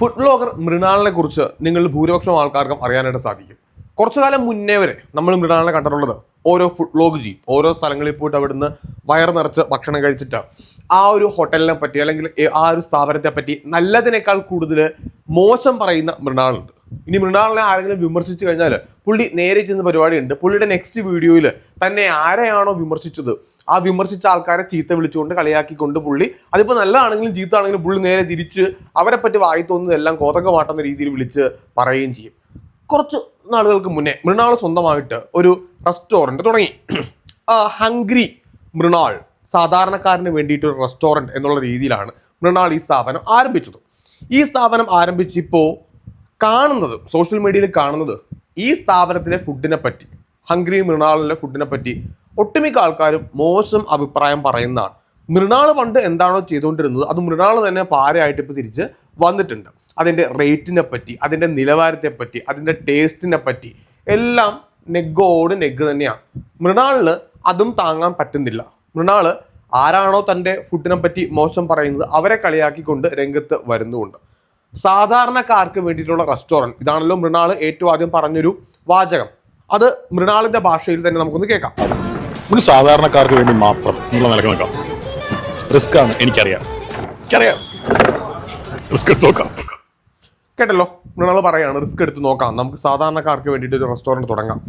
Food blogger മൃണാളിനെ കുറിച്ച് നിങ്ങൾ ഭൂരിപക്ഷം ആൾക്കാർക്കും അറിയാനായിട്ട് സാധിക്കും. കുറച്ചു കാലം മുന്നേ വരെ നമ്മൾ മൃണാളിനെ കണ്ടിട്ടുള്ളത് ഓരോ ഫുഡ് ബ്ലോഗ് ചെയ്യും ഓരോ സ്ഥലങ്ങളിൽ പോയിട്ട് അവിടുന്ന് വയർ നിറച്ച് ഭക്ഷണം കഴിച്ചിട്ട് ആ ഒരു ഹോട്ടലിനെ പറ്റി അല്ലെങ്കിൽ ആ ഒരു സ്ഥാപനത്തെ പറ്റി നല്ലതിനേക്കാൾ കൂടുതൽ മോശം പറയുന്ന മൃണാളുണ്ട്. ഇനി മൃണാളിനെ ആരെങ്കിലും വിമർശിച്ചു കഴിഞ്ഞാൽ പുള്ളി നേരെ ചെന്ന പരിപാടിയുണ്ട്. പുള്ളിയുടെ നെക്സ്റ്റ് വീഡിയോയിൽ തന്നെ ആരെയാണോ വിമർശിച്ചത്? ആ വിമർശിച്ച ആൾക്കാരെ ചീത്ത വിളിച്ചുകൊണ്ട് കളിയാക്കിക്കൊണ്ട് പുള്ളി. അതിപ്പോൾ നല്ലതാണെങ്കിലും ചീത്ത ആണെങ്കിലും പുള്ളി നേരെ തിരിച്ച് അവരെ പറ്റി വായി തോന്നുന്നതെല്ലാം കോതകമാട്ടുന്ന രീതിയിൽ വിളിച്ച് പറയുകയും ചെയ്യും. കുറച്ച് നാളുകൾക്ക് മുന്നേ മൃണാൾ സ്വന്തമായിട്ട് ഒരു റെസ്റ്റോറന്റ് തുടങ്ങി. ഹംഗ്രി മൃണാൾ സാധാരണക്കാരന് വേണ്ടിയിട്ട് ഒരു റെസ്റ്റോറന്റ് എന്നുള്ള രീതിയിലാണ് മൃണാൾ ഈ സ്ഥാപനം ആരംഭിച്ചത്. ഈ സ്ഥാപനം ആരംഭിച്ചിപ്പോൾ കാണുന്നത് സോഷ്യൽ മീഡിയയിൽ കാണുന്നത് ഈ സ്ഥാപനത്തിലെ ഫുഡിനെ പറ്റി ഹംഗ്രി മൃണാളിലെ ഫുഡിനെ പറ്റി ഒട്ടുമിക്ക ആൾക്കാരും മോശം അഭിപ്രായം പറയുന്നതാണ്. മൃണാൾ പണ്ട് എന്താണോ ചെയ്തുകൊണ്ടിരുന്നത് അത് മൃണാൾ തന്നെ പാരയായിട്ട് ഇപ്പോൾ തിരിച്ച് വന്നിട്ടുണ്ട്. അതിന്റെ റേറ്റിനെ പറ്റി അതിന്റെ നിലവാരത്തെ പറ്റി അതിന്റെ ടേസ്റ്റിനെ പറ്റി എല്ലാം നെഗ്ഗോട് നെഗ് തന്നെയാണ്. മൃണാളിന് അതും താങ്ങാൻ പറ്റുന്നില്ല. മൃണാൾ ആരാണോ തന്റെ ഫുഡിനെ പറ്റി മോശം പറയുന്നത് അവരെ കളിയാക്കിക്കൊണ്ട് രംഗത്ത് വരുന്നുമുണ്ട് സാധാരണക്കാർക്ക് വേണ്ടിയിട്ടുള്ള റെസ്റ്റോറന്റ് ഇതാണല്ലോ മൃണാൾ ഏറ്റവും ആദ്യം പറഞ്ഞൊരു വാചകം. അത് മൃണാളിന്റെ ഭാഷയിൽ തന്നെ നമുക്കൊന്ന് കേൾക്കാം. നമുക്ക് സാധാരണക്കാർക്ക് വേണ്ടി മാത്രം നമ്മൾ നിലയ്ക്ക് നിൽക്കാം റിസ്ക് ആണ് എനിക്കറിയാം. എനിക്കറിയാം. റിസ്ക് എടുത്ത് നോക്കാം. കേട്ടല്ലോ? മൃണാൾ പറയാണ് റിസ്ക് എടുത്ത് നോക്കാം. നമുക്ക് സാധാരണക്കാർക്ക് വേണ്ടിയിട്ട് ഒരു റെസ്റ്റോറന്റ് തുടങ്ങാം.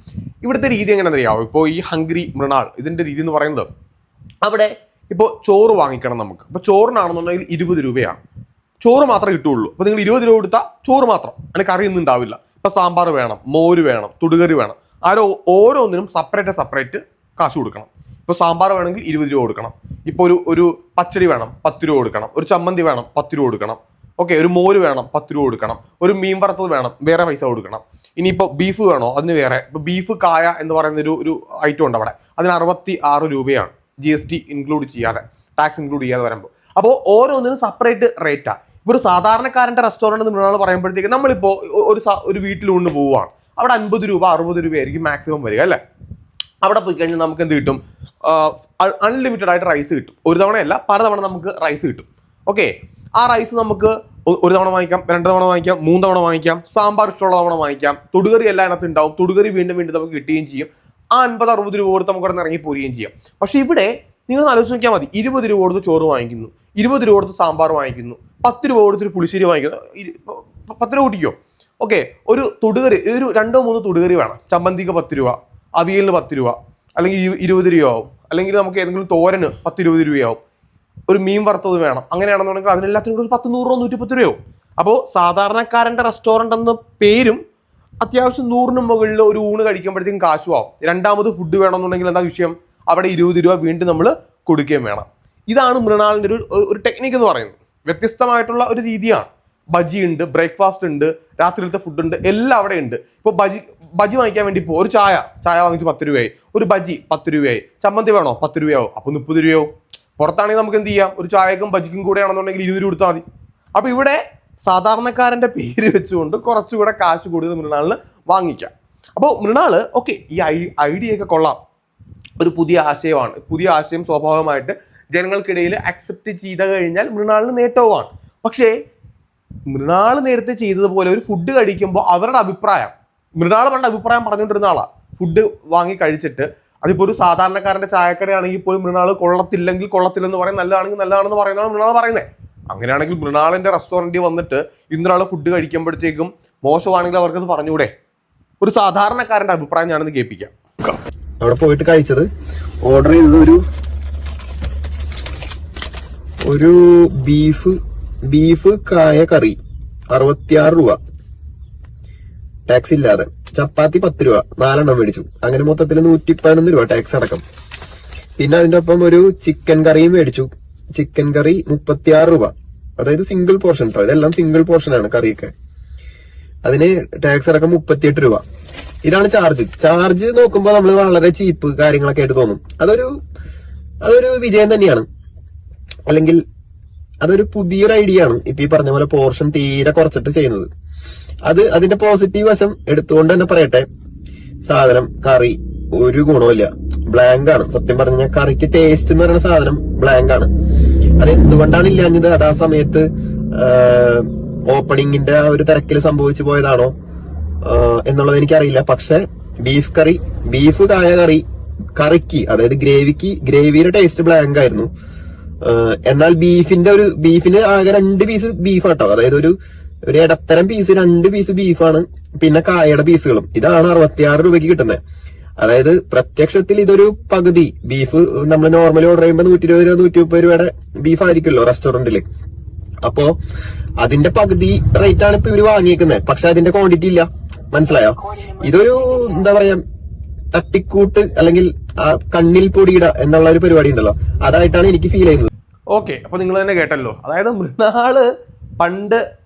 ഇവിടുത്തെ രീതി എങ്ങനെ അറിയാമോ ഇപ്പോൾ ഈ ഹംഗ്രി മൃണാൾ ഇതിന്റെ രീതി എന്ന് പറയുന്നത് അവിടെ ഇപ്പോൾ ചോറ് വാങ്ങിക്കണം നമുക്ക്. അപ്പോൾ ചോറിനാണെന്നുണ്ടെങ്കിൽ ഇരുപത് രൂപയാണ്. ചോറ് മാത്രമേ കിട്ടുള്ളൂ അപ്പോൾ നിങ്ങൾ ഇരുപത് രൂപ കൊടുത്താൽ ചോറ് മാത്രം. അതിന് കറിയൊന്നും ഉണ്ടാവില്ല. ഇപ്പോൾ സാമ്പാർ വേണം മോര് വേണം തുടുകറി വേണം. ആരോ ഓരോന്നിനും സെപ്പറേറ്റ് സെപ്പറേറ്റ് കാശ് കൊടുക്കണം. ഇപ്പോൾ സാമ്പാർ വേണമെങ്കിൽ ഇരുപത് രൂപ കൊടുക്കണം. ഇപ്പോൾ ഒരു ഒരു പച്ചടി വേണം പത്ത് രൂപ കൊടുക്കണം. ഒരു ചമ്മന്തി വേണം പത്ത് രൂപ കൊടുക്കണം. ഓക്കെ ഒരു മോര് വേണം പത്ത് രൂപ കൊടുക്കണം. ഒരു മീൻ വറുത്തത് വേണം വേറെ പൈസ കൊടുക്കണം. ഇനിയിപ്പോൾ ബീഫ് വേണോ? അതിന് വേറെ. ഇപ്പോൾ ബീഫ് കായ എന്ന് പറയുന്ന ഒരു ഒരു ഐറ്റം ഉണ്ട് അവിടെ. അതിന് അറുപത്തി ആറ് രൂപയാണ് ജി എസ് ടി ഇൻക്ലൂഡ് ചെയ്യാതെ ടാക്സ് ഇൻക്ലൂഡ് ചെയ്യാതെ വരുമ്പോൾ അപ്പോൾ ഓരോന്നിനും സെപ്പറേറ്റ് റേറ്റാണ് ഇപ്പോൾ ഒരു സാധാരണക്കാരന്റെ റെസ്റ്റോറന്റ് എന്ന് മൃണാൾ പറയുമ്പോഴത്തേക്ക് നമ്മളിപ്പോൾ ഒരു ഒരു വീട്ടിൽ കൊണ്ട് പോവുകയാണ് അവിടെ അൻപത് രൂപ അറുപത് രൂപയായിരിക്കും മാക്സിമം വരിക അല്ലേ? അവിടെ പോയി കഴിഞ്ഞാൽ നമുക്ക് എന്ത് കിട്ടും? അൺലിമിറ്റഡ് ആയിട്ട് റൈസ് കിട്ടും. ഒരു തവണയല്ല പല തവണ നമുക്ക് റൈസ് കിട്ടും. ഓക്കെ ആ റൈസ് നമുക്ക് ഒരു തവണ വാങ്ങിക്കാം രണ്ട് തവണ വാങ്ങിക്കാം മൂന്ന് തവണ വാങ്ങിക്കാം സാമ്പാർ ഇഷ്ടമുള്ള തവണ വാങ്ങിക്കാം തൊടുകറി എല്ലാം അതിനകത്ത് ഉണ്ടാവും. തൊടുകറി വീണ്ടും വീണ്ടും നമുക്ക് കിട്ടുകയും ചെയ്യും. ആ അൻപത് അറുപത് രൂപ കൊടുത്ത് നമുക്ക് അവിടെ ഇറങ്ങി പോരുകയും ചെയ്യാം. പക്ഷെ ഇവിടെ നിങ്ങൾ ആലോചിച്ച് നോക്കിയാൽ മതി. ഇരുപത് രൂപ കൊടുത്ത് ചോറ് വാങ്ങിക്കുന്നു. ഇരുപത് രൂപ കൊടുത്ത് സാമ്പാർ വാങ്ങിക്കുന്നു. പത്ത് രൂപ കൊടുത്ത് ഒരു പുളിശ്ശേരി വാങ്ങിക്കുന്നു. പത്ത് രൂപ കൂട്ടിക്കോ. ഓക്കെ ഒരു തൊടുകറി ഒരു രണ്ടോ മൂന്നോ തൊടുകറി വേണം. ചമ്മന്തിക്ക് പത്ത് രൂപ. അവിയലിന് പത്ത് രൂപ അല്ലെങ്കിൽ ഇരു- ഇരുപത് രൂപയാവും അല്ലെങ്കിൽ നമുക്ക് ഏതെങ്കിലും തോരന് പത്ത് ഇരുപത് രൂപയാവും. ഒരു മീൻ വറുത്തത് വേണം. അങ്ങനെയാണെന്നുണ്ടെങ്കിൽ അതിനെല്ലാത്തിനും ഒരു പത്ത് നൂറോ നൂറ്റിപ്പത്ത് രൂപയാവും. അപ്പോൾ സാധാരണക്കാരന്റെ റെസ്റ്റോറന്റ് എന്ന പേരും അത്യാവശ്യം നൂറിന് മുകളിൽ ഒരു ഊണ് കഴിക്കുമ്പോഴത്തേക്കും കാശും ആവും. രണ്ടാമത് ഫുഡ് വേണമെന്നുണ്ടെങ്കിൽ എന്താ വിഷയം? അവിടെ ഇരുപത് രൂപ വീണ്ടും നമ്മൾ കൊടുക്കുകയും വേണം. ഇതാണ് മൃണാളിന്റെ ഒരു ഒരു ടെക്നിക്ക് എന്ന് പറയുന്നത്. വ്യത്യസ്തമായിട്ടുള്ള ഒരു രീതിയാണ്. ബജി ഉണ്ട് ബ്രേക്ക്ഫാസ്റ്റ് ഉണ്ട് രാത്രിയിലത്തെ ഫുഡ് ഉണ്ട് എല്ലാം അവിടെ ഉണ്ട് ഇപ്പോൾ ബജി ബജി വാങ്ങിക്കാൻ വേണ്ടി പോകും ഒരു ചായ ചായ വാങ്ങിച്ച് പത്ത് രൂപയായി. ഒരു ബജി പത്ത് രൂപയായി. ചമ്മന്തി വേണോ? പത്ത് രൂപയാവും. അപ്പോൾ മുപ്പത് രൂപയാവും. പുറത്താണെങ്കിൽ നമുക്ക് എന്ത് ചെയ്യാം? ഒരു ചായക്കും ബജിക്കും കൂടെ ആണെന്നുണ്ടെങ്കിൽ ഇരുപത് രൂപ കൊടുത്താൽ മതി. അപ്പോൾ ഇവിടെ സാധാരണക്കാരന്റെ പേര് വെച്ചുകൊണ്ട് കുറച്ചുകൂടെ കാശ് കൂടുതൽ മൃണാളിന് വാങ്ങിക്കാം. അപ്പോൾ മൃണാൾ ഓക്കെ ഈ ഐ ഐഡിയ ഒക്കെ കൊള്ളാം. ഒരു പുതിയ ആശയമാണ്. പുതിയ ആശയം സ്വാഭാവികമായിട്ട് ജനങ്ങൾക്കിടയിൽ അക്സെപ്റ്റ് ചെയ്ത് കഴിഞ്ഞാൽ മൃണാളിന് നേട്ടവുമാണ്. പക്ഷേ മൃണാൾ നേരത്തെ ചെയ്തതുപോലെ ഒരു ഫുഡ് കഴിക്കുമ്പോൾ അവരുടെ അഭിപ്രായം മൃണാൾ പണ്ട് അഭിപ്രായം പറഞ്ഞുകൊണ്ടിരുന്ന ആളാണ് ഫുഡ് വാങ്ങി കഴിച്ചിട്ട്. അതിപ്പോൾ ഒരു സാധാരണക്കാരന്റെ ചായക്കടയാണെങ്കിൽ പോലും മൃണാൾ കൊള്ളത്തില്ലെങ്കിൽ കൊള്ളത്തില്ലെന്ന് പറയും നല്ലതാണെങ്കിൽ നല്ലതാണെന്ന് പറയുന്നതാണ് മൃണാൾ പറയുന്നത് അങ്ങനെയാണെങ്കിൽ മൃണാളിന്റെ റെസ്റ്റോറന്റിൽ വന്നിട്ട് ഇന്നൊരാൾ ഫുഡ് കഴിക്കുമ്പോഴത്തേക്കും മോശമാണെങ്കിൽ അവർക്കത് പറഞ്ഞൂടെ ഒരു സാധാരണക്കാരന്റെ അഭിപ്രായം ഞാനൊന്ന് കേൾപ്പിക്കാം. അവിടെ പോയിട്ട് കഴിച്ചത്. ഓർഡർ ചെയ്തത് ഒരു ഒരു ബീഫ് ബീഫ് കായ കറി. അറുപത്തിയാറ് രൂപ. ടാക്സ് ഇല്ലാതെ. ചപ്പാത്തി പത്ത് രൂപ നാലെണ്ണം മേടിച്ചു. അങ്ങനെ മൊത്തത്തിൽ നൂറ്റി പതിനൊന്ന് രൂപ ടാക്സ് അടക്കം. പിന്നെ അതിന്റെ ഒപ്പം ഒരു ചിക്കൻ കറിയും മേടിച്ചു. ചിക്കൻ കറി മുപ്പത്തിയാറ് രൂപ. അതായത് സിംഗിൾ പോർഷൻ കേട്ടോ ഇതെല്ലാം സിംഗിൾ പോർഷൻ ആണ് കറിയൊക്കെ. അതിന് ടാക്സ് അടക്കം മുപ്പത്തിയെട്ട് രൂപ. ഇതാണ് ചാർജ് ചാർജ് നോക്കുമ്പോൾ നമ്മൾ വളരെ ചീപ്പ് കാര്യങ്ങളൊക്കെ ആയിട്ട് തോന്നും. അതൊരു അതൊരു വിജയം തന്നെയാണ്. അല്ലെങ്കിൽ അതൊരു പുതിയൊരു ഐഡിയ ആണ്. ഇപ്പൊ ഈ പറഞ്ഞ പോലെ പോർഷൻ തീരെ കുറച്ചിട്ട് ചെയ്യുന്നത്. അത് അതിന്റെ പോസിറ്റീവ് വശം എടുത്തുകൊണ്ട് തന്നെ പറയട്ടെ. സാധനം കറി ഒരു ഗുണമില്ല ബ്ലാങ്ക് ആണ്. സത്യം പറഞ്ഞാൽ കറിക്ക് ടേസ്റ്റ് എന്ന് പറയുന്ന സാധനം ബ്ലാങ്ക് ആണ്. അത് എന്തുകൊണ്ടാണ് ഇല്ലാഞ്ഞത്? അത് ആ സമയത്ത് ഓപ്പണിങ്ങിന്റെ ആ ഒരു തിരക്കിൽ സംഭവിച്ചു പോയതാണോ? എന്നുള്ളത് എനിക്കറിയില്ല. പക്ഷെ ബീഫ് കറി ബീഫ് കായ കറി കറിക്ക് അതായത് ഗ്രേവിക്ക് ഗ്രേവിയുടെ ടേസ്റ്റ് ബ്ലാങ്ക് ആയിരുന്നു. എന്നാൽ ബീഫിന്റെ ഒരു ബീഫിന് ആകെ രണ്ട് പീസ് ബീഫ് കേട്ടോ അതായത് ഒരു ഒരു ഇടത്തരം പീസ് രണ്ട് പീസ് ബീഫാണ്. പിന്നെ കായയുടെ പീസുകളും ഇതാണ് അറുപത്തിയാറ് രൂപയ്ക്ക് കിട്ടുന്നത് അതായത് പ്രത്യക്ഷത്തിൽ ഇതൊരു പകുതി ബീഫ് നമ്മൾ നോർമലി ഓർഡർ ചെയ്യുമ്പോൾ നൂറ്റി ഇരുപത് രൂപ നൂറ്റി മുപ്പത് രൂപയുടെ ബീഫ് ആയിരിക്കുമല്ലോ റെസ്റ്റോറന്റിൽ അപ്പോ അതിന്റെ പകുതി റേറ്റ് ആണ് ഇപ്പൊ ഇവർ വാങ്ങിയേക്കുന്നത് പക്ഷെ അതിന്റെ ക്വാണ്ടിറ്റി ഇല്ല. മനസ്സിലായോ? ഇതൊരു എന്താ പറയാ തട്ടിക്കൂട്ട് അല്ലെങ്കിൽ കണ്ണിൽ പൊടിയിട എന്നുള്ള ഒരു പരിപാടി ഉണ്ടല്ലോ. അതായിട്ടാണ് എനിക്ക് ഫീൽ ചെയ്യുന്നത്. ഓക്കെ അപ്പോൾ നിങ്ങൾ തന്നെ കേട്ടല്ലോ. അതായത് മൃണാൾ പണ്ട്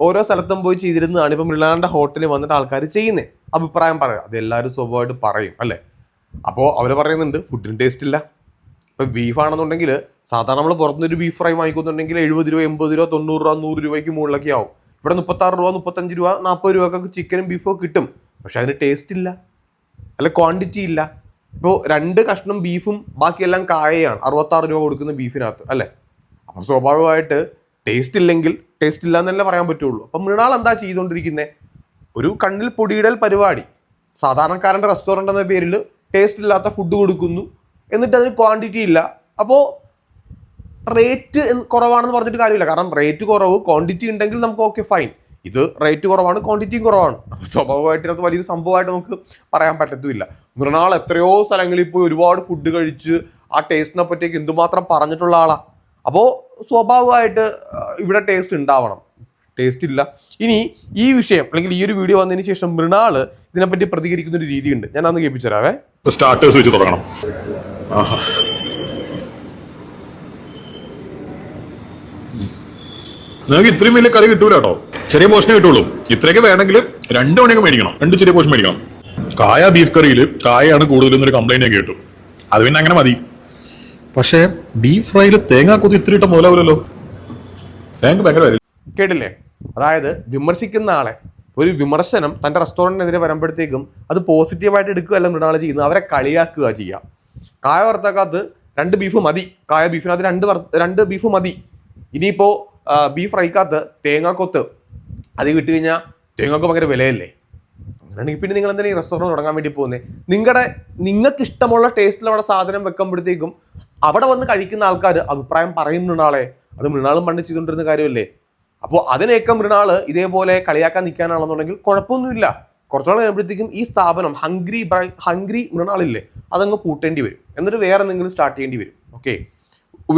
ഓരോ സ്ഥലത്തും പോയി ചെയ്തിരുന്നതാണ് ഇപ്പം മൃണാളിന്റെ ഹോട്ടലിൽ വന്നിട്ട് ആൾക്കാർ ചെയ്യുന്നത് അഭിപ്രായം പറയാം. അത് എല്ലാവരും സ്വഭാവമായിട്ട് പറയും അല്ലേ? അപ്പോൾ അവർ പറയുന്നുണ്ട് ഫുഡിന് ടേസ്റ്റ് ഇല്ല. ഇപ്പം ബീഫാണെന്നുണ്ടെങ്കിൽ സാധാരണ നമ്മൾ പുറത്തുനിന്ന് ഒരു ബീഫ് ഫ്രൈ വാങ്ങിക്കുന്നുണ്ടെങ്കിൽ എഴുപത് രൂപ എൺപത് രൂപ തൊണ്ണൂറ് രൂപ നൂറ് രൂപയ്ക്ക് മുകളിലൊക്കെ ആവും. ഇവിടെ മുപ്പത്താറ് രൂപ മുപ്പത്തഞ്ച് രൂപ നാൽപ്പത് രൂപക്കൊക്കെ ചിക്കനും ബീഫും കിട്ടും. പക്ഷെ അതിന് ടേസ്റ്റ് ഇല്ല. അല്ല ക്വാണ്ടിറ്റി ഇല്ല. ഇപ്പോൾ രണ്ട് കഷ്ണം ബീഫും ബാക്കിയെല്ലാം കായയാണ്. അറുപത്താറ് രൂപ കൊടുക്കുന്ന ബീഫിനകത്ത് അല്ലേ? അപ്പോൾ സ്വാഭാവികമായിട്ട് ടേസ്റ്റ് ഇല്ലെങ്കിൽ ടേസ്റ്റ് ഇല്ല എന്നല്ലേ പറയാൻ പറ്റുള്ളൂ. അപ്പം മൃണാൾ എന്താ ചെയ്തുകൊണ്ടിരിക്കുന്നത് ഒരു കണ്ണിൽ പൊടിയിടൽ പരിപാടി. സാധാരണക്കാരന്റെ റെസ്റ്റോറന്റ് എന്ന പേരിൽ ടേസ്റ്റ് ഇല്ലാത്ത ഫുഡ് കൊടുക്കുന്നു. എന്നിട്ട് അതിന് ക്വാണ്ടിറ്റി ഇല്ല. അപ്പോൾ റേറ്റ് കുറവാണെന്ന് പറഞ്ഞിട്ട് കാര്യമില്ല. കാരണം റേറ്റ് കുറവ് ക്വാണ്ടിറ്റി ഉണ്ടെങ്കിൽ നമുക്ക് ഓക്കെ ഫൈൻ ഇത് റേറ്റ് കുറവാണ് ക്വാണ്ടിറ്റിയും കുറവാണ്. സ്വാഭാവികമായിട്ട് ഇതിനകത്ത് വലിയൊരു സംഭവമായിട്ട് നമുക്ക് പറയാൻ പറ്റത്തുമില്ല. മൃണാൾ എത്രയോ സ്ഥലങ്ങളിൽ പോയി ഒരുപാട് ഫുഡ് കഴിച്ച് ആ ടേസ്റ്റിനെ പറ്റിയൊക്കെ എന്തുമാത്രം പറഞ്ഞിട്ടുള്ള ആളാണ് അപ്പോൾ സ്വാഭാവികമായിട്ട് ഇവിടെ ടേസ്റ്റ് ഉണ്ടാവണം. ടേസ്റ്റ് ഇല്ല. ഇനി ഈ വിഷയം അല്ലെങ്കിൽ ഈ ഒരു വീഡിയോ വന്നതിന് ശേഷം മൃണാൾ ഇതിനെപ്പറ്റി പ്രതികരിക്കുന്ന ഒരു രീതിയുണ്ട്. ഞാൻ അന്ന് കേൾപ്പിച്ചു തരാവേ സ്റ്റാർട്ടേഴ്സ് വെച്ച് തുടങ്ങണം. നിങ്ങൾക്ക് ഇത്രയും വലിയ കറി കിട്ടൂല കേട്ടോ. ചെറിയ പോർഷനെ കിട്ടുള്ളൂ. ഇത്രയൊക്കെ വേണമെങ്കിൽ രണ്ട് മണിയൊക്കെ മേടിക്കണം. രണ്ട് ചെറിയ പോഷൻ മേടിക്കണം. കായ ബീഫ് കറിയിൽ കായാണ് കൂടുതലും ഒരു കംപ്ലൈന്റ് ഒക്കെ കിട്ടും. അത് പിന്നെ അങ്ങനെ മതി. പക്ഷേ ബീഫ് ഫ്രൈയിൽ തേങ്ങാ കൊതി ഇത്ര ഇട്ട മുതലാവില്ലല്ലോ തേങ്ങ ഭയങ്കര. കേട്ടില്ലേ? അതായത് വിമർശിക്കുന്ന ആളെ. ഒരു വിമർശനം തന്റെ റെസ്റ്റോറന്റിനെതിരെ വരുമ്പോഴത്തേക്കും അത് പോസിറ്റീവായിട്ട് എടുക്കുക അല്ല മൃണാൾ ചെയ്യുന്നത് അവരെ കളിയാക്കുക ചെയ്യുക. കായ വറുത്തക്കകത്ത് രണ്ട് ബീഫ് മതി. കായ ബീഫിനകത്ത് രണ്ട് രണ്ട് ബീഫ് മതി. ഇനിയിപ്പോൾ ബീഫ് ഫ്രൈക്കകത്ത് തേങ്ങാക്കൊത്ത്. അത് കിട്ടി കഴിഞ്ഞാൽ തേങ്ങക്ക് ഭയങ്കര വിലയല്ലേ? അങ്ങനെയാണെങ്കിൽ പിന്നെ നിങ്ങൾ എന്തെങ്കിലും റെസ്റ്റോറന്റ് തുടങ്ങാൻ വേണ്ടി പോകുന്നത് നിങ്ങളുടെ നിങ്ങൾക്ക് ഇഷ്ടമുള്ള ടേസ്റ്റിൽ അവിടെ സാധനം വെക്കുമ്പോഴത്തേക്കും അവിടെ വന്ന് കഴിക്കുന്ന ആൾക്കാർ അഭിപ്രായം പറയും മൃണാളെ. അത് മൃണാളും പണ്ട് ചെയ്തുകൊണ്ടിരുന്ന കാര്യമല്ലേ? അപ്പോൾ അതിനെയൊക്കെ മൃണാൾ ഇതേപോലെ കളിയാക്കാൻ നിൽക്കാനാണെന്നുണ്ടെങ്കിൽ കുഴപ്പമൊന്നുമില്ല. കുറച്ചുനാൾ കഴിയുമ്പോഴത്തേക്കും ഈ സ്ഥാപനം ഹംഗ്രി ഹംഗ്രി മൃണാളില്ലേ അതങ്ങ് പൂട്ടേണ്ടി വരും. എന്നിട്ട് വേറെ എന്തെങ്കിലും സ്റ്റാർട്ട് ചെയ്യേണ്ടി വരും. ഓക്കെ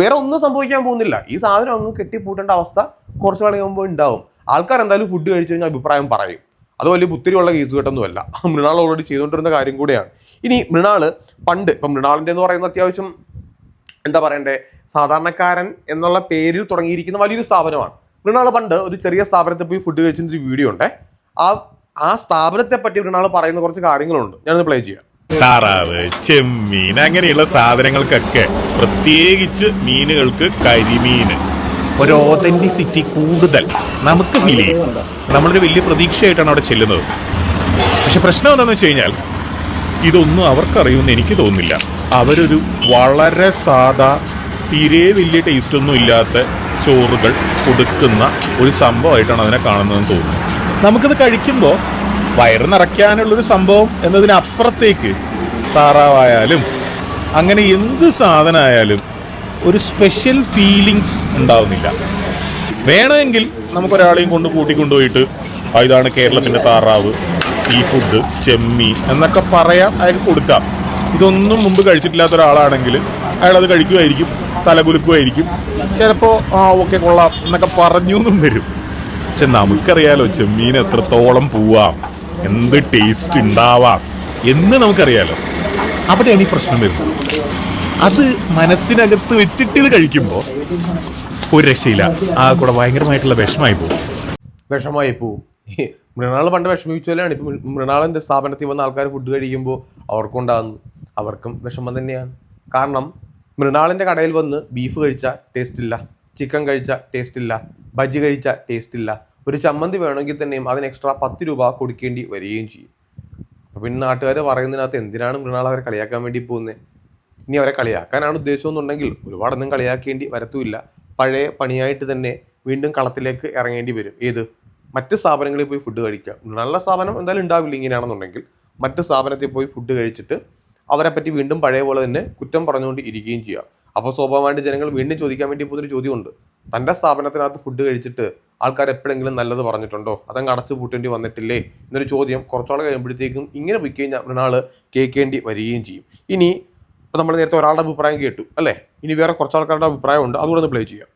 വേറെ ഒന്നും സംഭവിക്കാൻ പോകുന്നില്ല. ഈ സാധനം അങ്ങ് കെട്ടിപ്പൂട്ടേണ്ട അവസ്ഥ കുറച്ച് നാളെ ആകുമ്പോൾ ഉണ്ടാവും ആൾക്കാർ എന്തായാലും ഫുഡ് കഴിച്ചു കഴിഞ്ഞാൽ അഭിപ്രായം പറയും. അത് വലിയ പുത്തിരിയുള്ള കേസ് കേട്ടൊന്നുമല്ല മൃണാൾ ഓൾറെഡി ചെയ്തുകൊണ്ടിരുന്ന കാര്യം കൂടിയാണ്. ഇനി മൃണാൾ പണ്ട് ഇപ്പം മൃണാളിന്റെ എന്ന് പറയുന്നത് അത്യാവശ്യം എന്താ പറയണ്ടേ? സാധാരണക്കാരൻ എന്നുള്ള പേരിൽ തുടങ്ങിയിരിക്കുന്ന വലിയൊരു സ്ഥാപനമാണ്. മൃണാൾ പണ്ട് ഒരു ചെറിയ സ്ഥാപനത്തിൽ പോയി ഫുഡ് കഴിച്ചിട്ട് ഒരു വീഡിയോ ഉണ്ട്. ആ ആ സ്ഥാപനത്തെ പറ്റി മൃണാൾ പറയുന്ന കുറച്ച് കാര്യങ്ങളുണ്ട്. ഞാനത് പ്ലേ ചെയ്യാം. താറാവ് ചെമ്മീൻ അങ്ങനെയുള്ള സാധനങ്ങൾക്കൊക്കെ പ്രത്യേകിച്ച് മീനുകൾക്ക് കരിമീൻ. ഒരു ഓതന്റിസിറ്റി കൂടുതൽ നമുക്ക് ഫീൽ ചെയ്യും. നമ്മളൊരു വലിയ പ്രതീക്ഷയായിട്ടാണ് അവിടെ ചെല്ലുന്നത്. പക്ഷെ പ്രശ്നം എന്താണെന്ന് വെച്ച് കഴിഞ്ഞാൽ ഇതൊന്നും അവർക്കറിയുമെന്ന് എനിക്ക് തോന്നുന്നില്ല. അവരൊരു വളരെ സാധാ തീരെ വലിയ ടേസ്റ്റ് ഒന്നും ഇല്ലാത്ത ചോറുകൾ കൊടുക്കുന്ന ഒരു സംഭവമായിട്ടാണ് അതിനെ കാണുന്നതെന്ന് തോന്നുന്നു നമുക്കിത് കഴിക്കുമ്പോൾ വയറ് നിറയ്ക്കാനുള്ളൊരു സംഭവം എന്നതിനപ്പുറത്തേക്ക് താറാവായാലും അങ്ങനെ എന്ത് സാധനമായാലും ഒരു സ്പെഷ്യൽ ഫീലിങ്സ് ഉണ്ടാവുന്നില്ല. വേണമെങ്കിൽ നമുക്കൊരാളെയും കൊണ്ട് കൂട്ടിക്കൊണ്ടുപോയിട്ട് "ആ, ഇതാണ് കേരളത്തിന്റെ താറാവ് സീ ഫുഡ് ചെമ്മീൻ എന്നൊക്കെ പറയാം അയാൾക്ക് കൊടുക്കാം. ഇതൊന്നും മുമ്പ് കഴിച്ചിട്ടില്ലാത്ത ഒരാളാണെങ്കിൽ അയാൾ അത് കഴിക്കുമായിരിക്കും തലകുലുക്കുമായിരിക്കും. ചിലപ്പോൾ ആ ഓക്കെ കൊള്ളാം എന്നൊക്കെ പറഞ്ഞു എന്നും വരും. പക്ഷെ നമുക്കറിയാലോ ചെമ്മീൻ എത്രത്തോളം പോവാം എന്ത് ടേസ്റ്റ് ഉണ്ടാവാം എന്ന് നമുക്കറിയാലോ. അവിടെയാണ് ഈ പ്രശ്നം വരുന്നത്. അത് മനസ്സിനകത്ത് വെച്ചിട്ട് ഇത് കഴിക്കുമ്പോൾ ഒരു രക്ഷയില്ല. ആ കൂടെ ഭയങ്കരമായിട്ടുള്ള വിഷമായി പോകും. വിഷമായി പോവും മൃണാൾ പണ്ട് വിഷമിപ്പിച്ചാലാണ് ഇപ്പം മൃണാളിന്റെ സ്ഥാപനത്തിൽ വന്ന ആൾക്കാർ ഫുഡ് കഴിക്കുമ്പോൾ അവർക്കുണ്ടാകുന്നു. അവർക്കും വിഷമം തന്നെയാണ്. കാരണം മൃണാളിന്റെ കടയിൽ വന്ന് ബീഫ് കഴിച്ചാൽ ടേസ്റ്റ് ഇല്ല. ചിക്കൻ കഴിച്ചാൽ ടേസ്റ്റ് ഇല്ല. ബജ്ജി കഴിച്ചാൽ ടേസ്റ്റ് ഇല്ല. ഒരു ചമ്മന്തി വേണമെങ്കിൽ തന്നെയും അതിന് എക്സ്ട്രാ പത്ത് രൂപ കൊടുക്കേണ്ടി വരികയും ചെയ്യും. അപ്പോൾ പിന്നെ നാട്ടുകാർ പറയുന്നതിനകത്ത് എന്തിനാണ് മൃണാൾ അവരെ കളിയാക്കാൻ വേണ്ടി പോകുന്നത് ഇനി അവരെ കളിയാക്കാനാണ് ഉദ്ദേശം എന്നുണ്ടെങ്കിൽ ഒരുപാടൊന്നും കളിയാക്കേണ്ടി വരത്തുമില്ല. പഴയ പണിയായിട്ട് തന്നെ വീണ്ടും കളത്തിലേക്ക് ഇറങ്ങേണ്ടി വരും. ഏത്? മറ്റ് സ്ഥാപനങ്ങളിൽ പോയി ഫുഡ് കഴിക്കുക നല്ല സ്ഥാപനം എന്തായാലും ഉണ്ടാവില്ല ഇങ്ങനെയാണെന്നുണ്ടെങ്കിൽ മറ്റ് സ്ഥാപനത്തിൽ പോയി ഫുഡ് കഴിച്ചിട്ട് അവരെ പറ്റി വീണ്ടും പഴയ പോലെ തന്നെ കുറ്റം പറഞ്ഞുകൊണ്ട് ഇരിക്കുകയും ചെയ്യുക അപ്പോൾ സ്വാഭാവികമായിട്ട് ജനങ്ങൾ വീണ്ടും ചോദിക്കാൻ വേണ്ടി പോകുന്നൊരു ചോദ്യമുണ്ട്. തന്റെ സ്ഥാപനത്തിനകത്ത് ഫുഡ് കഴിച്ചിട്ട് ആൾക്കാർ എപ്പോഴെങ്കിലും നല്ലത് പറഞ്ഞിട്ടുണ്ടോ? അതങ്ങ് അടച്ചു പൂട്ടേണ്ടി വന്നിട്ടില്ലേ? എന്നൊരു ചോദ്യം കുറച്ചാൾ കഴിയുമ്പോഴത്തേക്കും ഇങ്ങനെ പോയി കഴിഞ്ഞാൽ ഒരാൾ കേൾക്കേണ്ടി വരികയും ചെയ്യും. ഇനി ഇപ്പം നമ്മൾ നേരത്തെ ഒരാളുടെ അഭിപ്രായം കേട്ടു അല്ലേ? ഇനി വേറെ കുറച്ച് ആൾക്കാരുടെ അഭിപ്രായമുണ്ട് അതുകൂടെ ഒന്ന് പ്ലേ ചെയ്യാം.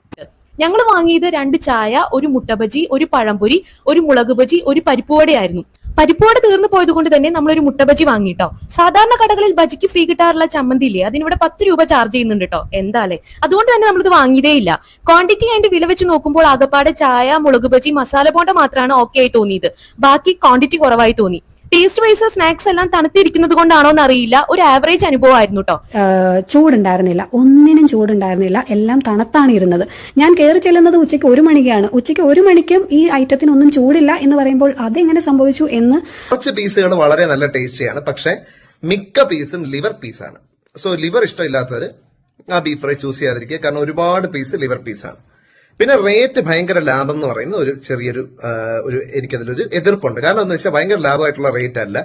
ഞങ്ങൾ വാങ്ങിയത് രണ്ട് ചായ ഒരു മുട്ട ബജി ഒരു പഴംപൊരി ഒരു മുളക് ബജി ഒരു പരിപ്പുവടയായിരുന്നു. പരിപ്പുവട തീർന്നു പോയത് കൊണ്ട് തന്നെ നമ്മളൊരു മുട്ട ബജി വാങ്ങിട്ടോ. സാധാരണ കടകളിൽ ബജിക്ക് ഫ്രീ കിട്ടാറുള്ള ചമ്മന്തി ഇല്ലേ? അതിനിവിടെ പത്ത് രൂപ ചാർജ് ചെയ്യുന്നുണ്ട് കേട്ടോ എന്താലേ അതുകൊണ്ട് തന്നെ നമ്മളിത് വാങ്ങിയതേ ഇല്ല. ക്വാണ്ടിറ്റി ആൻഡ് വില വെച്ച് നോക്കുമ്പോൾ ആകപ്പാടെ ചായ മുളക് ബജി മസാല പോണ്ട മാത്രമാണ് ഓക്കെ ആയി തോന്നിയത്. ബാക്കി ക്വാണ്ടിറ്റി കുറവായി തോന്നി. ടേസ്റ്റ് വൈസ് സ്നാക്സ് എല്ലാം തണുത്തിരിക്കുന്നത് കൊണ്ടാണോ എന്ന് അറിയില്ല ഒരു ആവറേജ് അനുഭവമായിരുന്നു കേട്ടോ ചൂടുണ്ടായിരുന്നില്ല. ഒന്നിനും ചൂടുണ്ടായിരുന്നില്ല. എല്ലാം തണുത്താണ് ഇരുന്നത്. ഞാൻ കയറി ചെല്ലുന്നത് ഉച്ചയ്ക്ക് ഒരു മണിക്കാണ്. ഉച്ചയ്ക്ക് ഒരു മണിക്കും ഈ ഐറ്റത്തിനൊന്നും ചൂടില്ല എന്ന് പറയുമ്പോൾ അതെങ്ങനെ സംഭവിച്ചു എന്ന് കുറച്ച് പീസുകൾ വളരെ നല്ല ടേസ്റ്റിയാണ് പക്ഷേ മിക്ക പീസും ലിവർ പീസാണ് സോ ലിവർ ഇഷ്ടമില്ലാത്തവർ ആ ബീഫ് ഫ്രൈ ചൂസ് ചെയ്യാതിരിക്കുക. കാരണം ഒരുപാട് പീസ് ലിവർ പീസാണ് പിന്നെ റേറ്റ് ഭയങ്കര ലാഭം എന്ന് പറയുന്ന ഒരു ചെറിയൊരു ഒരു എനിക്കതിലൊരു എതിർപ്പുണ്ട്. കാരണം എന്ന് വെച്ചാൽ ഭയങ്കര ലാഭമായിട്ടുള്ള റേറ്റ് അല്ല.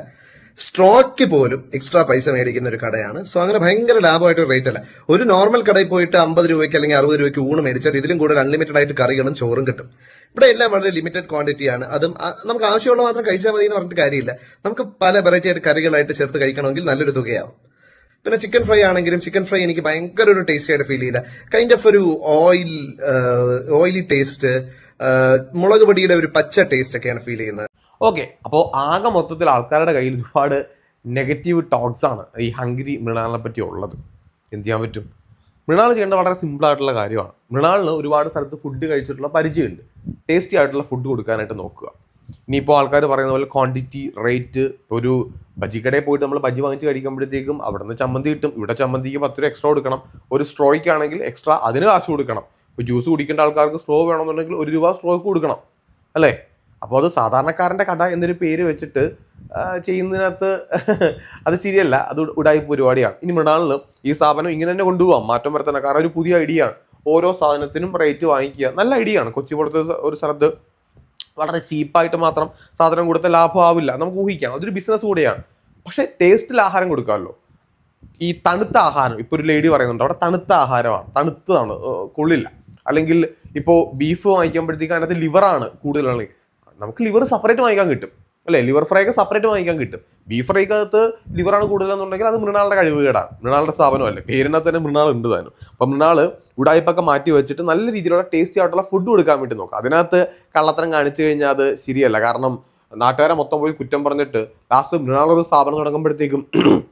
സ്ട്രോക്ക് പോലും എക്സ്ട്രാ പൈസ മേടിക്കുന്ന ഒരു കടയാണ്. സോ അങ്ങനെ ഭയങ്കര ലാഭമായിട്ട് റേറ്റ് അല്ല. ഒരു നോർമൽ കടയിൽ പോയിട്ട് അമ്പത് രൂപയ്ക്ക് അല്ലെങ്കിൽ അറുപത് രൂപയ്ക്ക് ഊണ് മേടിച്ചാൽ ഇതിലും കൂടുതൽ അൺലിമിറ്റഡ് ആയിട്ട് കറികളും ചോറും കിട്ടും. ഇവിടെ എല്ലാം വളരെ ലിമിറ്റഡ് ക്വാണ്ടിറ്റി ആണ്. അതും നമുക്ക് ആവശ്യമുള്ള മാത്രം കഴിച്ചാൽ മതി എന്ന് പറഞ്ഞിട്ട് കാര്യമില്ല. നമുക്ക് പല വെറൈറ്റി ആയിട്ട് കറികളായിട്ട് ചേർത്ത് കഴിക്കണമെങ്കിൽ നല്ലൊരു തുകയാവും. പിന്നെ ചിക്കൻ ഫ്രൈ ആണെങ്കിലും ചിക്കൻ ഫ്രൈ എനിക്ക് ഭയങ്കര ഒരു ടേസ്റ്റി ആയിട്ട് ഫീൽ ചെയ്ത കൈൻഡ് ഓഫ് ഒരു ഓയിൽ ഓയിലി ടേസ്റ്റ് മുളക് പൊടിയുടെ ഒരു പച്ച ടേസ്റ്റ് ഒക്കെയാണ് ഫീൽ ചെയ്യുന്നത്. ഓക്കെ അപ്പോൾ ആകെ മൊത്തത്തിൽ ആൾക്കാരുടെ കയ്യിൽ ഒരുപാട് നെഗറ്റീവ് ടോക്സ് ആണ് ഈ ഹംഗരി മൃണാളിനെ പറ്റി ഉള്ളത്. എന്ത് ചെയ്യാൻ പറ്റും? മൃണാൾ ചെയ്യേണ്ട വളരെ സിമ്പിൾ ആയിട്ടുള്ള കാര്യമാണ്. മൃണാളിന് ഒരുപാട് സ്ഥലത്ത് ഫുഡ് കഴിച്ചിട്ടുള്ള പരിചയമുണ്ട്. ടേസ്റ്റി ആയിട്ടുള്ള ഫുഡ് കൊടുക്കാനായിട്ട് നോക്കുക. ഇനിയിപ്പോൾ ആൾക്കാർ പറയുന്ന പോലെ ക്വാണ്ടിറ്റി റേറ്റ് ഒരു ബജിക്കടയിൽ പോയിട്ട് നമ്മൾ ബജി വാങ്ങിച്ച് കഴിക്കുമ്പോഴത്തേക്കും അവിടെ നിന്ന് ചമ്മന്തി കിട്ടും. ഇവിടെ ചമ്മന്തിക്ക് പത്ത് രൂപ എക്സ്ട്രാ കൊടുക്കണം. ഒരു സ്ട്രോയ്ക്കാണെങ്കിൽ എക്സ്ട്രാ അതിന് കാശ് കൊടുക്കണം. ഇപ്പോൾ ജ്യൂസ് കുടിക്കേണ്ട ആൾക്കാർക്ക് സ്ട്രോ വേണമെന്നുണ്ടെങ്കിൽ ഒരു രൂപ സ്ട്രോയ്ക്ക് കൊടുക്കണം. അല്ലേ? അപ്പോൾ അത് സാധാരണക്കാരന്റെ കട എന്നൊരു പേര് വെച്ചിട്ട് ചെയ്യുന്നതിനകത്ത് അത് ശരിയല്ല. അത് ഉടായ്പ പരിപാടിയാണ്. ഇനി മൃണാളിൽ ഈ സ്ഥാപനം ഇങ്ങനെ തന്നെ കൊണ്ടുപോകാം മാറ്റം വരുത്തണം. കാരണം ഒരു പുതിയ ഐഡിയ ആണ്. ഓരോ സാധനത്തിനും റേറ്റ് വാങ്ങിക്കുക. നല്ല ഐഡിയ ആണ്. കൊച്ചി പോലത്തെ ഒരു സ്ഥലത്ത് വളരെ ചീപ്പായിട്ട് മാത്രം സാധനം കൊടുത്ത ലാഭമാവില്ല. നമുക്ക് ഊഹിക്കാം. അതൊരു ബിസിനസ് കൂടിയാണ്. പക്ഷേ ടേസ്റ്റിൽ ആഹാരം കൊടുക്കാമല്ലോ. ഈ തണുത്ത ആഹാരം ഇപ്പോൾ ഒരു ലേഡി പറയുന്നുണ്ട് അവിടെ തണുത്ത ആഹാരമാണ്. തണുത്തതാണ്. കൊള്ളില്ല. അല്ലെങ്കിൽ ഇപ്പോൾ ബീഫ് വാങ്ങിക്കുമ്പോഴത്തേക്ക് അതിനകത്ത് ലിവറാണ് കൂടുതലുള്ളത് നമുക്ക് ലിവർ സെപ്പറേറ്റ് വാങ്ങിക്കാൻ കിട്ടും. അല്ലേ? ലിവർ ഫ്രൈ ഒക്കെ സെപ്പറേറ്റ് വാങ്ങിക്കാൻ കിട്ടും. ബീഫ് ഫ്രൈക്കകത്ത് ലിവറാണ് കൂടുതലെന്നുണ്ടെങ്കിൽ അത് മൃണാളുടെ കഴിവുകേടാണ് മൃണാളുടെ സ്ഥാപനമല്ലേ. പേരിനകത്ത് തന്നെ മൃണാൾ ഉണ്ട് താനും. അപ്പം മൃണാൾ ഉടായ്പൊക്കെ മാറ്റി വെച്ചിട്ട് നല്ല രീതിയിലുള്ള ടേസ്റ്റി ആയിട്ടുള്ള ഫുഡ് കൊടുക്കാൻ വേണ്ടി നോക്കുക അതിനകത്ത് കള്ളത്തരം കാണിച്ചു കഴിഞ്ഞാൽ അത് ശരിയല്ല. കാരണം നാട്ടുകാരെ മൊത്തം പോയി കുറ്റം പറഞ്ഞിട്ട് ലാസ്റ്റ് മൃണാളൊരു സ്ഥാപനം തുടങ്ങുമ്പോഴത്തേക്കും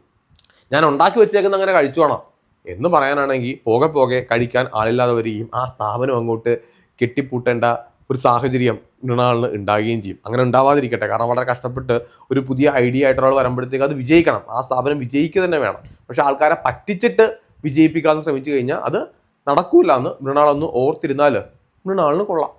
ഞാൻ ഉണ്ടാക്കി വെച്ചേക്കുന്ന അങ്ങനെ കഴിച്ചോണം എന്ന് പറയാനാണെങ്കിൽ പോകെ പോകെ കഴിക്കാൻ ആളില്ലാതെ വരികയും ആ സ്ഥാപനം അങ്ങോട്ട് കെട്ടിപ്പൂട്ടേണ്ട ഒരു സാഹചര്യം മൃണാളിന് ഉണ്ടാകുകയും ചെയ്യും. അങ്ങനെ ഉണ്ടാവാതിരിക്കട്ടെ. കാരണം വളരെ കഷ്ടപ്പെട്ട് ഒരു പുതിയ ഐഡിയ ആയിട്ട് ഒരാൾ വരുമ്പോഴത്തേക്ക് അത് വിജയിക്കണം. ആ സ്ഥാപനം വിജയിക്കുക തന്നെ വേണം. പക്ഷെ ആൾക്കാരെ പറ്റിച്ചിട്ട് വിജയിപ്പിക്കാൻ ശ്രമിച്ചു കഴിഞ്ഞാൽ അത് നടക്കൂല എന്ന് മൃണാളൊന്ന് ഓർത്തിരുന്നാൽ മൃണാളിന് കൊള്ളാം.